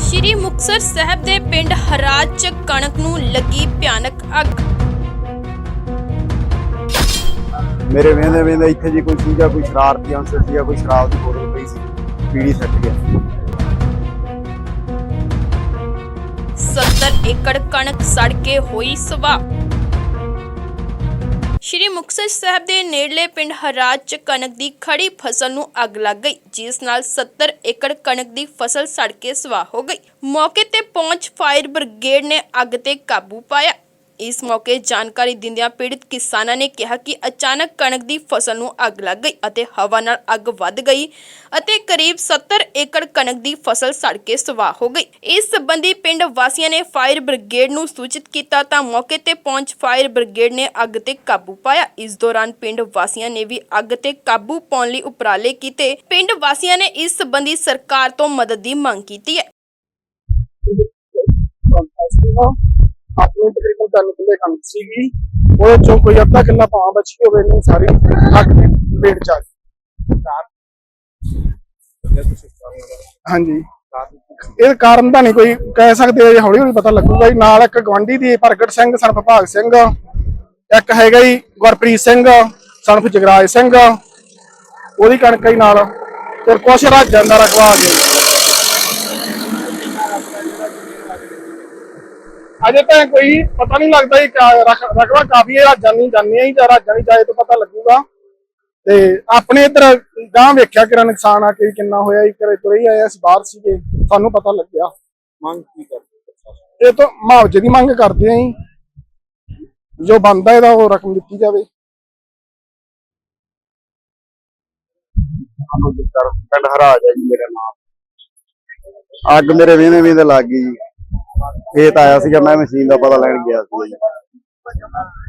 ਸ਼੍ਰੀ ਮੁਕਤਸਰ ਸਾਹਿਬ ਦੇ ਪਿੰਡ ਹਰਾਜ ਚ ਕਣਕ ਨੂੰ ਲੱਗੀ ਭਿਆਨਕ ਅੱਗ। ਮੇਰੇ ਵੇਂਦੇ ਵੇਂਦੇ ਇੱਥੇ ਜੀ ਕੋਈ ਸੀਗਾ ਕੋਈ ਸ਼ਰਾਰਤੀ ਅੰਸਰ ਸੀਗਾ ਕੋਈ ਸ਼ਰਾਬ ਦੀ ਬੋਤਲ ਪਈ ਸੀ ਪੀੜੀ ਸੱਟ ਗਿਆ। 70 ਏਕੜ ਕਣਕ ਸੜ ਕੇ ਹੋਈ ਸਵਾਹ। ਸ਼੍ਰੀ ਮੁਕਤਸਰ ਸਾਹਿਬ ਦੇ ਨੇੜਲੇ ਪਿੰਡ ਹਰਾਜ ਚ ਕਣਕ ਦੀ ਖੜੀ ਫਸਲ ਨੂੰ ਅੱਗ ਲੱਗ ਗਈ, ਜਿਸ ਨਾਲ 70 ਏਕੜ ਕਣਕ ਦੀ ਫਸਲ ਸੜ ਕੇ ਸਵਾਹ ਹੋ ਗਈ। ਮੌਕੇ ਤੇ ਪਹੁੰਚ ਫਾਇਰ ਬ੍ਰਿਗੇਡ ਨੇ ਅੱਗ ਤੇ ਕਾਬੂ ਪਾਇਆ। ਇਸ ਮੌਕੇ ਜਾਣਕਾਰੀ ਦਿੰਦਿਆਂ ਪੀੜਤ ਕਿਸਾਨਾਂ ਨੇ ਕਿਹਾ ਕਿ ਅਚਾਨਕ ਕਣਕ ਦੀ ਫਸਲ ਨੂੰ ਅੱਗ ਲੱਗ ਗਈ ਅਤੇ ਹਵਾ ਨਾਲ ਅੱਗ ਵੱਧ ਗਈ ਅਤੇ ਕਰੀਬ 70 ਏਕੜ ਕਣਕ ਦੀ ਫਸਲ ਸੜ ਕੇ ਸਵਾਹ ਹੋ ਗਈ। ਇਸ ਸੰਬੰਧੀ ਪਿੰਡ ਵਾਸੀਆਂ ਨੇ ਫਾਇਰ ਬ੍ਰਿਗੇਡ ਨੂੰ ਸੂਚਿਤ ਕੀਤਾ ਤਾਂ ਮੌਕੇ ਤੇ ਪਹੁੰਚ ਫਾਇਰ ਬ੍ਰਿਗੇਡ ਨੇ ਅੱਗ ਤੇ ਕਾਬੂ ਪਾਇਆ। ਇਸ ਦੌਰਾਨ ਪਿੰਡ ਵਾਸੀਆਂ ਨੇ ਵੀ ਅੱਗ ਤੇ ਕਾਬੂ ਪਾਉਣ ਲਈ ਉਪਰਾਲੇ ਕੀਤੇ। ਪਿੰਡ ਵਾਸੀਆਂ ਨੇ ਇਸ ਸੰਬੰਧੀ ਸਰਕਾਰ ਤੋਂ ਮਦਦ ਦੀ ਮੰਗ ਕੀਤੀ ਹੈ। ਆਪਣੇ ਤਕਰੀਬਨ ਤਿੰਨ ਕਿੱਲੇ ਕਣਕ ਸੀਗੀ ਉਹਦੇ ਚੋਂ ਕੋਈ ਅੱਧਾ ਕਿੱਲਾ ਭਾਂ ਬਚੀ ਹੋਵੇ ਨਹੀਂ ਸਾਰੀ ਅੱਗ ਦੀ ਪੇਟ ਚ ਆ ਗਈ। ਹਾਂਜੀ। ਇਹ ਕਾਰਨ ਤਾਂ ਨਹੀਂ ਕੋਈ ਕਹਿ ਸਕਦੇ ਜੀ ਹੌਲੀ ਹੌਲੀ ਪਤਾ ਲੱਗੂਗਾ ਜੀ। ਨਾਲ ਇੱਕ ਗਵਾਂਢੀ ਦੀ, ਪ੍ਰਗਟ ਸਿੰਘ, ਸਨਫ ਭਾਗ ਸਿੰਘ। ਇੱਕ ਹੈਗਾ ਜੀ, ਗੁਰਪ੍ਰੀਤ ਸਿੰਘ, ਸਨਫ ਜਗਰਾਜ ਸਿੰਘ। ਉਹਦੀ ਕਣਕ ਹੀ ਨਾਲ। ਤੇ ਕੁਛ ਰਾਜਾਂ ਦਾ ਰਖਵਾ ਗਿਆ ਅਜੇ ਤਾਂ ਕੋਈ ਪਤਾ ਨਹੀਂ ਲੱਗਦਾ ਇਹ ਕਾ- ਰਕ- ਰਕਬਾ ਕਾਫੀ ਹੈ ਨਹੀਂ ਜਾਣੀਆਂ ਹੀ ਜਾਂ ਰਾਜਾਂ ਨਹੀਂ ਜਾਏ ਤਾਂ ਪਤਾ ਲੱਗੂਗਾ। ਤੇ ਆਪਣੇ ਇੱਧਰ ਗਾਂ ਵੇਖਿਆ ਕਿਰਾ ਨੁਕਸਾਨ ਆ ਕਿ ਕਿੰਨਾ ਹੋਇਆ ਇਹ ਕਰੇ ਤੁਰੇ ਹੀ ਆਏ ਅਸੀਂ ਬਾਹਰ ਸੀਗੇ ਸਾਨੂੰ ਪਤਾ ਲੱਗਿਆ। ਮੰਗ ਕੀ ਕਰਦੇ ਇਹ ਤੋਂ ਮੁਆਵਜ਼ੇ ਦੀ ਮੰਗ ਕਰਦੇ ਆਂ ਜੀ। ਬੰਦਾ ਇਹਦਾ ਉਹ ਰਕਮ ਦਿੱਤੀ ਜਾਵੇ। ਪਿੰਡ ਹਰਾਜ ਹੈ ਜੀ ਮੇਰਾ ਨਾਮ। ਅੱਗ ਮੇਰੇ ਵੇਂਦੇ ਵੇਂਦੇ ਲੱਗ ਗਈ ਜੀ। ਖੇਤ ਆਇਆ ਸੀਗਾ ਮੈਂ ਮਸ਼ੀਨ ਦਾ ਪਤਾ ਲੈਣ ਗਿਆ ਸੀ ਜੀ।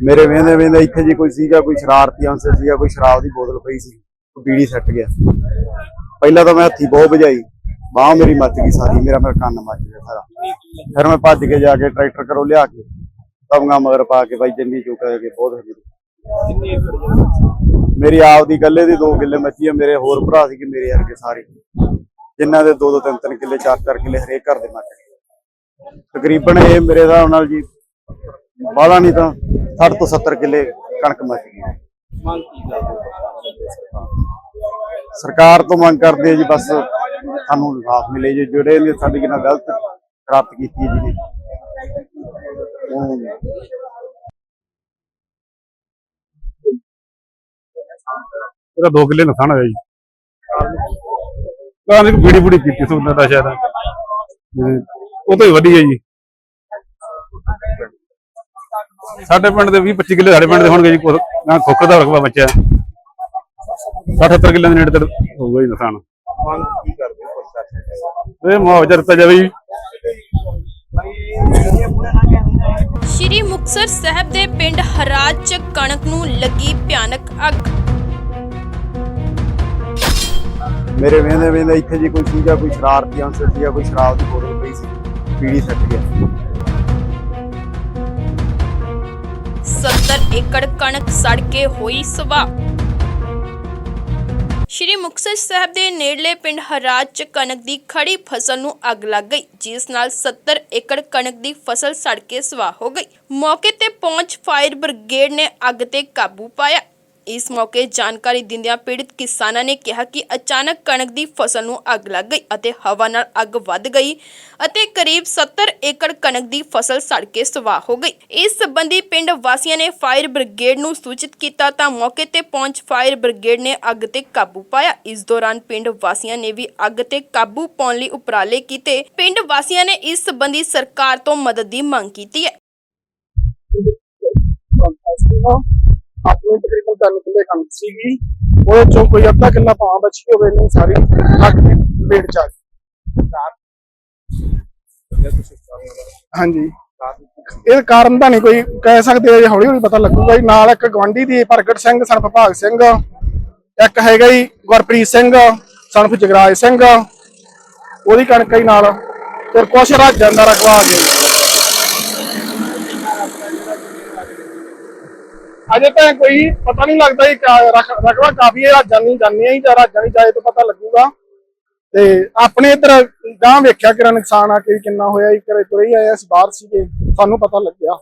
ਮੇਰੇ ਵੇਂਦੇ ਵੇਂਦੇ ਇੱਥੇ ਜੀ ਕੋਈ ਸੀਗਾ ਕੋਈ ਸ਼ਰਾਰਤੀ ਅੰਸਰ ਸੀਗਾ ਕੋਈ ਸ਼ਰਾਬ ਦੀ ਬੋਤਲ ਪਈ ਸੀ ਉਹ ਪੀੜੀ ਸੱਟ ਗਿਆ। ਪਹਿਲਾਂ ਤਾਂ ਮੈਂ ਹੱਥੀ ਬਹੁਤ ਵਜਾਈ ਬਾਹ ਮੇਰੀ ਮੱਚ ਗਈ ਸਾਰੀ ਮੇਰਾ ਫਿਰ ਕੰਨ ਮੱਚ ਗਿਆ ਸਾਰਾ। ਫਿਰ ਮੈਂ ਭੱਜ ਕੇ ਜਾ ਕੇ ਟਰੈਕਟਰ ਕਰੋ ਲਿਆ ਕੇ ਤਵਗਾ ਮਗਰ ਪਾ ਕੇ ਬਾਈ ਜੰਨੀ ਚੁੱਕਾ ਕੇ ਬਹੁਤ ਹੱਲੀ ਮੇਰੀ ਆਪ ਦੀ ਗੱਲੇ ਦੀ 2 ਕਿੱਲੇ ਮੱਚੀ ਆ ਮੇਰੇ ਹੋਰ ਭਰਾ ਸੀ ਕਿ ਮੇਰੇ ਵਰਗੇ ਸਾਰੇ। ਜਿਨ੍ਹਾਂ ਦੇ 2 2 3 3 ਕਿੱਲੇ 4 4 ਕਿੱਲੇ ਹਰੇਕ ਘਰ ਦੇ ਮੱਚ ਗਏ। ਤਕਰੀਬਨ ਇਹ ਮੇਰੇ ਹਿਸਾਬ ਨਾਲ ਜੀ ਬਾਹਲਾ ਨਹੀਂ ਤਾਂ 60 ਤੋਂ 70 ਕਿੱਲੇ ਕਣਕ ਮੱਚ ਗਈ ਮੰਗ ਕੀ ਕਰਦੇ ਸਰਕਾਰ? ਤੋਂ ਮੰਗ ਕਰਦੇ ਜੀ ਬਸ ਸਾਨੂੰ ਇਨਸਾਫ ਮਿਲੇ ਜੀ। ਜਿਹੜੇ ਨੇ ਸਾਡੀ ਨਾਲ ਗਲਤ ਪ੍ਰਾਪਤ ਕੀਤੀ ਜੀ। ਨੇ ਉਹ ਇਹਦਾ 2 ਕਿੱਲੇ ਨੁਕਸਾਨ ਹੋਇਆ ਜੀ। ਕਾਂ ਦੀ ਬੀੜੀ ਬੂੜੀ ਕੀਤੀ ਸੀ ਦਾ ਸ਼ਾਇਦ। ਉਹ ਤੋਂ ਹੀ ਵਧੀ ਹੈ ਜੀ। ਸਾਡੇ ਪਿੰਡ ਦੇ 20 25 ਕਿੱਲੇ ਸਾਡੇ ਪਿੰਡ ਦੇ ਹੋਣਗੇ ਜੀ ਖੋਖਰ ਦਾ ਰਕਬਾ ਬੱਚਾ 60 70 ਕਿੱਲੇ ਦੇ ਨੇੜੇ ਤੇੜੇ ਹੋਊਗਾ ਜੀ ਨੁਕਸਾਨ। ਇਹ ਮੁਆਵਜ਼ਾ ਦਿੱਤਾ ਜਾਵੇ ਜੀ। ਸ਼੍ਰੀ ਮੁਕਤਸਰ ਸਾਹਿਬ ਦੇ ਪਿੰਡ ਹਰਾਜ ਚ ਕਣਕ ਨੂੰ ਲੱਗੀ ਭਿਆਨਕ ਅੱਗ। ਮੇਰੇ ਵੇਂਦੇ ਵੇਂਦੇ ਇੱਥੇ ਜੀ ਕੋਈ ਸੀਗਾ ਕੋਈ ਸ਼ਰਾਰਤੀ ਅੰਸਰ ਸੀਗਾ ਕੋਈ ਸ਼ਰਾਬ ਦੀ ਬੋਤਲ ਪਈ ਸੀ। ਪੀੜੀ ਸੱਟ ਗਿਆ। 70 ਏਕੜ ਕਣਕ ਸੜ ਕੇ ਹੋਈ ਸਵਾਹ ਸ਼੍ਰੀ ਮੁਕਤਸਰ ਸਾਹਿਬ ਦੇ ਨੇੜਲੇ ਪਿੰਡ ਹਰਾਜ ਚ ਕਣਕ ਦੀ ਖੜੀ ਫਸਲ ਨੂੰ ਅੱਗ ਲੱਗ ਗਈ, ਜਿਸ ਨਾਲ 70 ਏਕੜ ਕਣਕ ਦੀ ਫਸਲ ਸੜ ਕੇ ਸਵਾਹ ਹੋ ਗਈ। ਮੌਕੇ ਤੇ ਪਹੁੰਚ ਫਾਇਰ ਬ੍ਰਿਗੇਡ ਨੇ ਅੱਗ ਤੇ ਕਾਬੂ ਪਾਇਆ। ਇਸ ਮੌਕੇ ਜਾਣਕਾਰੀ ਦਿੰਦਿਆਂ ਪੀੜਤ ਕਿਸਾਨਾਂ ਨੇ ਕਿਹਾ ਕਿ ਅਚਾਨਕ ਕਣਕ ਦੀ ਫਸਲ ਨੂੰ ਅੱਗ ਲੱਗ ਗਈ ਅਤੇ ਹਵਾ ਨਾਲ ਅੱਗ ਵੱਧ ਗਈ ਅਤੇ ਕਰੀਬ 70 ਏਕੜ ਕਣਕ ਦੀ ਫਸਲ ਸੜ ਕੇ ਸਵਾਹ ਹੋ ਗਈ। ਇਸ ਸੰਬੰਧੀ ਪਿੰਡ ਵਾਸੀਆਂ ਨੇ ਫਾਇਰ ਬ੍ਰਿਗੇਡ ਨੂੰ ਸੂਚਿਤ ਕੀਤਾ ਤਾਂ ਮੌਕੇ ਤੇ ਪਹੁੰਚ ਫਾਇਰ ਬ੍ਰਿਗੇਡ ਨੇ ਅੱਗ ਤੇ ਕਾਬੂ ਪਾਇਆ। ਇਸ ਦੌਰਾਨ ਪਿੰਡ ਵਾਸੀਆਂ ਨੇ ਵੀ ਅੱਗ ਤੇ ਕਾਬੂ ਪਾਉਣ ਲਈ ਉਪਰਾਲੇ ਕੀਤੇ। ਪਿੰਡ ਵਾਸੀਆਂ ਨੇ ਇਸ ਸੰਬੰਧੀ ਸਰਕਾਰ ਤੋਂ ਮਦਦ ਦੀ ਮੰਗ ਕੀਤੀ ਹੈ। ਆਪਣੇ ਤਕਰੀਬਨ ਤਿੰਨ ਕਿੱਲੇ ਕਣਕ ਸੀਗੀ। ਉਹਦੇ ਚੋਂ ਕੋਈ ਅੱਧਾ ਕਿੱਲਾ ਭਾਂ ਬਚੀ ਹੋਵੇ ਨਹੀਂ ਸਾਰੀ ਅੱਗ ਦੀ ਚ ਆ ਗਈ। ਹਾਂਜੀ। ਇਹ ਕਾਰਨ ਤਾਂ ਨਹੀਂ ਕੋਈ ਕਹਿ ਸਕਦੇ ਜੀ ਹੌਲੀ ਹੌਲੀ ਪਤਾ ਲੱਗੂਗਾ ਜੀ। ਨਾਲ ਇੱਕ ਗਵਾਂਢੀ ਦੀ ਪ੍ਰਗਟ ਸਿੰਘ, ਸਨਫ ਭਾਗ ਸਿੰਘ, ਇੱਕ ਹੈਗਾ ਜੀ ਗੁਰਪ੍ਰੀਤ ਸਿੰਘ, ਸਨਫ ਜਗਰਾਜ ਸਿੰਘ। ਉਹਦੀ ਕਣਕ ਹੀ ਨਾਲ ਤੇ ਕੁਛ ਰਾਜਾਂ ਦਾ ਰਖਵਾ ਗਿਆ ਅਜੇ ਤਾਂ ਕੋਈ ਪਤਾ ਨਹੀਂ ਲੱਗਦਾ ਇਹ ਕਾ- ਰਕ- ਰਕਬਾ ਕਾਫੀ ਹੈ ਰਾਜਾਂ ਨਹੀਂ ਜਾਣੀਆਂ ਹੀ ਜਾਂ ਰਾਜਾਂ ਨਹੀਂ ਜਾਏ ਤਾਂ ਪਤਾ ਲੱਗੂਗਾ। ਤੇ ਆਪਣੇ ਇਧਰ ਗਾਂ ਵੇਖਿਆ ਕਿਰਾ ਨੁਕਸਾਨ ਆ ਕੇ ਕਿੰਨਾ ਹੋਇਆ ਜੀ ਘਰੇ ਤੁਰੇ ਹੀ ਆਏ ਅਸੀਂ ਬਾਹਰ ਸੀਗੇ ਸਾਨੂੰ ਪਤਾ ਲੱਗਿਆ।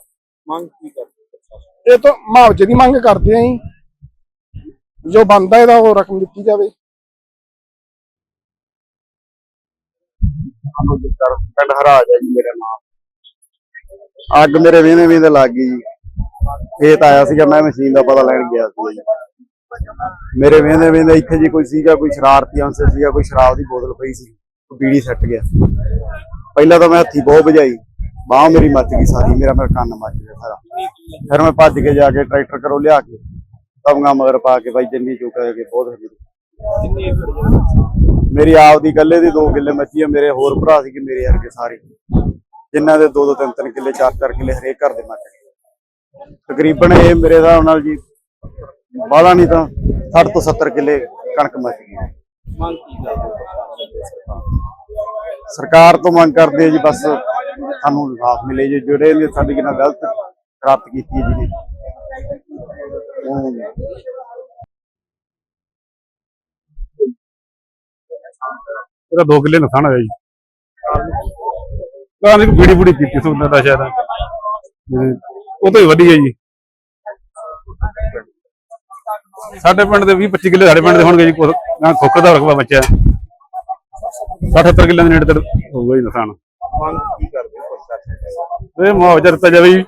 ਮੰਗ ਕੀ ਕਰਦੇ ਇਹ ਤੋਂ ਮੁਆਵਜ਼ੇ ਦੀ ਮੰਗ ਕਰਦੇ ਆਂ ਜੀ। ਬਣਦਾ ਇਹਦਾ ਉਹ ਰਕਮ ਦਿੱਤੀ ਜਾਵੇ। ਪਿੰਡ ਹਰਾਜ ਹੈ ਜੀ ਮੇਰਾ ਨਾਮ ਅੱਗ ਮੇਰੇ ਵੇਨੇ ਵੇਨੇ ਲੱਗ ਗਈ ਜੀ। ਖੇਤ ਆਇਆ ਸੀਗਾ, ਮੈਂ ਮਸ਼ੀਨ ਦਾ ਪਤਾ ਲੈਣ ਗਿਆ ਸੀ ਜੀ। ਮੇਰੇ ਵੇਨੇ ਵੇਨੇ ਇੱਥੇ ਜੀ ਕੋਈ ਸੀਗਾ, ਕੋਈ ਸ਼ਰਾਰਤੀ ਅੰਸਰ ਸੀਗਾ, ਕੋਈ ਸ਼ਰਾਬ ਦੀ ਬੋਤਲ ਪਈ ਸੀ, ਬੀੜੀ ਸੱਟ ਗਿਆ। ਪਹਿਲਾਂ ਤਾਂ ਮੈਂ ਹੱਥੀ ਬਹੁਤ ਵਜਾਈ ਬਾਹ ਮੇਰੀ ਮੱਚ ਗਈ ਸਾਰੀ, ਮੇਰਾ ਮੇਰਾ ਕੰਨ ਮੱਚ ਗਿਆ ਸਾਰਾ। ਫਿਰ ਮੈਂ ਭੱਜ ਕੇ ਜਾ ਕੇ ਟਰੈਕਟਰ ਕਰੋ ਲਿਆ ਕੇ, ਤਵਗਾ ਮਗਰ ਪਾ ਕੇ ਬਾਈ ਜੰਨੀ ਚੁੱਕਾ ਕੇ ਬਹੁਤ ਹੋ ਮੇਰੀ ਆਪ ਦੀ ਗੱਲੇ ਦੀ ਦੋ ਕਿੱਲੇ ਮੱਚੀ ਆ, ਮੇਰੇ ਹੋਰ ਭਰਾ ਸੀ ਕਿ ਮੇਰੇ ਵਰਗੇ ਸਾਰੇ। ਜਿਨ੍ਹਾਂ ਦੇ 2-2 3-3 ਕਿੱਲੇ 4-4 ਕਿੱਲੇ ਹਰੇਕ ਘਰ ਦੇ ਮੱਚ ਗਏ। ਤਕਰੀਬਨ ਇਹ ਮੇਰੇ ਹਿਸਾਬ ਨਾਲ ਜੀ ਬਾਹਲਾ ਨਹੀਂ ਤਾਂ 60 ਤੋਂ 70 ਕਿੱਲੇ ਕਣਕ ਮੱਚ ਗਈ ਮੰਗ ਕੀ ਕਰਦੇ ਸਰਕਾਰ ਸਰਕਾਰ ਤੋਂ ਮੰਗ ਕਰਦੇ ਆ ਜੀ ਬਸ ਸਾਨੂੰ ਇਨਸਾਫ ਮਿਲੇ ਜੀ ਜਿਹੜੇ ਨੇ ਸਾਡੀ ਨਾਲ ਗਲਤ ਪ੍ਰਾਪਤ ਕੀਤੀ ਜੀ ਨੇ। ਇਹਦਾ 2 ਕਿੱਲੇ ਨੁਕਸਾਨ ਹੋਇਆ ਜੀ। ਕਾਰਨ ਇੱਕ ਬੀੜੀ ਬੂੜੀ ਪੀਤੀ ਸੀ ਉਹਨਾਂ ਦਾ ਸ਼ਾਇਦ। ਉਹ ਤੋਂ ਹੀ ਵੱਡੀ ਹੈ ਜੀ। ਸਾਡੇ ਪਿੰਡ ਦੇ 20 25 ਕਿੱਲੇ ਸਾਡੇ ਪਿੰਡ ਦੇ ਹੋਣਗੇ ਜੀ ਖੋਖਰ ਦਾ ਰਕਬਾ ਬਚਿਆ। 60 70 ਕਿੱਲੇ ਦੇ ਨੇੜੇ ਤੇ ਹੋਊਗਾ ਜੀ ਨੁਕਸਾਨ। ਕੀ ਕਰਦੇ ਪ੍ਰਸ਼ਾਸਨ ਇਹ ਮੁਆਵਜ਼ਾ ਦਿੱਤਾ ਜਾਵੇ ਜੀ।